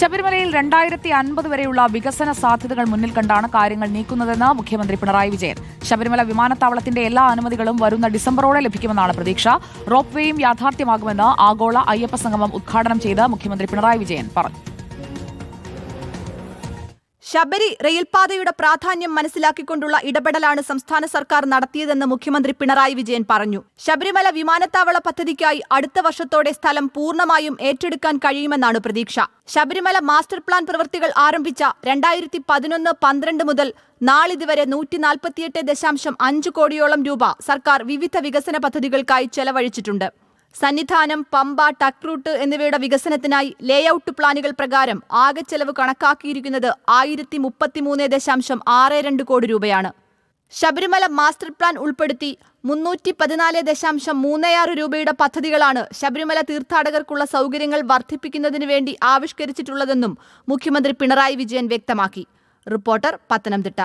ശബരിമലയിൽ രണ്ടായിരത്തി അൻപത് വരെയുള്ള വികസന സാധ്യതകൾ മുന്നിൽ കണ്ടാണ് കാര്യങ്ങൾ നീക്കുന്നതെന്ന് മുഖ്യമന്ത്രി പിണറായി വിജയൻ. ശബരിമല വിമാനത്താവളത്തിന്റെ എല്ലാ അനുമതികളും വരുന്ന ഡിസംബറോടെ ലഭിക്കുമെന്നാണ് പ്രതീക്ഷ. റോപ്പ് വേയും യാഥാർത്ഥ്യമാകുമെന്ന് ആഗോള അയ്യപ്പ സംഗമം ഉദ്ഘാടനം ചെയ്ത് മുഖ്യമന്ത്രി പിണറായി വിജയൻ പറഞ്ഞു. ശബരി റെയിൽപാതയുടെ പ്രാധാന്യം മനസ്സിലാക്കിക്കൊണ്ടുള്ള ഇടപെടലാണ് സംസ്ഥാന സർക്കാർ നടത്തിയതെന്ന് മുഖ്യമന്ത്രി പിണറായി വിജയൻ പറഞ്ഞു. ശബരിമല വിമാനത്താവള പദ്ധതിക്കായി അടുത്ത വർഷത്തോടെ സ്ഥലം പൂർണമായും ഏറ്റെടുക്കാൻ കഴിയുമെന്നാണ് പ്രതീക്ഷ. ശബരിമല മാസ്റ്റർ പ്ലാൻ പ്രവൃത്തികൾ ആരംഭിച്ച രണ്ടായിരത്തി പതിനൊന്ന് പന്ത്രണ്ട് മുതൽ നാളിതുവരെ നൂറ്റി നാൽപ്പത്തിയെട്ട് ദശാംശം അഞ്ച് കോടിയോളം രൂപ സർക്കാർ വിവിധ വികസന പദ്ധതികൾക്കായി ചെലവഴിച്ചിട്ടുണ്ട്. സന്നിധാനം പമ്പ ടക് റൂട്ട് എന്നിവയുടെ വികസനത്തിനായി ലേഔട്ട് പ്ലാനുകൾ പ്രകാരം ആകെ ചെലവ് കണക്കാക്കിയിരിക്കുന്നത് ആയിരത്തി മുപ്പത്തിമൂന്ന് ദശാംശം ആറ് രണ്ട് കോടി രൂപയാണ്. ശബരിമല മാസ്റ്റർ പ്ലാൻ ഉൾപ്പെടുത്തി മുന്നൂറ്റി പതിനാല് ദശാംശം മൂന്ന് ആറ് രൂപയുടെ പദ്ധതികളാണ് ശബരിമല തീർത്ഥാടകർക്കുള്ള സൗകര്യങ്ങൾ വർദ്ധിപ്പിക്കുന്നതിന് വേണ്ടി ആവിഷ്കരിച്ചിട്ടുള്ളതെന്നും മുഖ്യമന്ത്രി പിണറായി വിജയൻ വ്യക്തമാക്കി. റിപ്പോർട്ടർ പത്തനംതിട്ട.